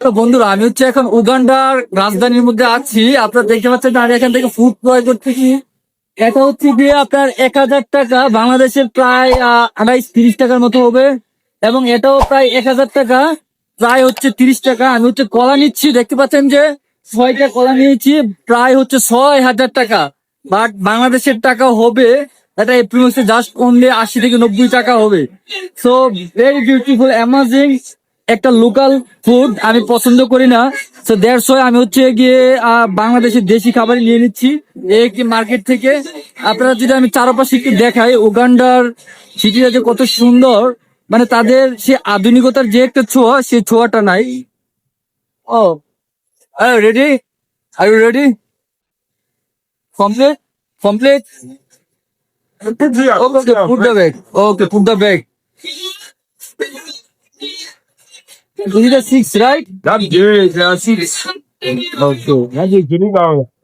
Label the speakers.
Speaker 1: বন্ধুরা, আমি হচ্ছে এখন উগান্ডার রাজধানীর মধ্যে আছি। আপনারা দেখতে পাচ্ছেন আমি এখান থেকে ফুড ক্রয় করতেছি এটা হচ্ছে গিয়ে আপনার এক হাজার টাকা, বাংলাদেশের প্রায় আড়াইশ, তিরিশ টাকার মতো হবে। এবং এটাও প্রায় এক হাজার টাকা, প্রায় হচ্ছে তিরিশ টাকা। আমি হচ্ছে কলা নিচ্ছি, দেখতে পাচ্ছেন যে ছয়টা কলা নিয়েছি, প্রায় হচ্ছে ছয় হাজার টাকা। বাট বাংলাদেশের টাকা হবে, এটা এপ্রিল মাসে জাস্ট অনলি আশি থেকে নব্বই টাকা হবে। সো ভেরি বিউটিফুল অ্যামাজিং একটা লোকাল ফুড আমি পছন্দ করি না। তো দেড়শো আমি হচ্ছে গিয়ে বাংলাদেশের দেশি খাবারই নিয়ে নিচ্ছি। এই একটি মার্কেট থেকে। আপনারা যদি আমি চারপাশে একটু দেখাই উগান্ডার সিটিটা যে কত সুন্দর। মানে তাদের সে আধুনিকতার যে একটা ছোঁয়া সে ছোঁয়াটা নাই। ও ready are you ready complete complete Okay, okay, put the bag. Okay, put the Is it a six, right?
Speaker 2: That is a six.
Speaker 1: Okay.
Speaker 2: That's a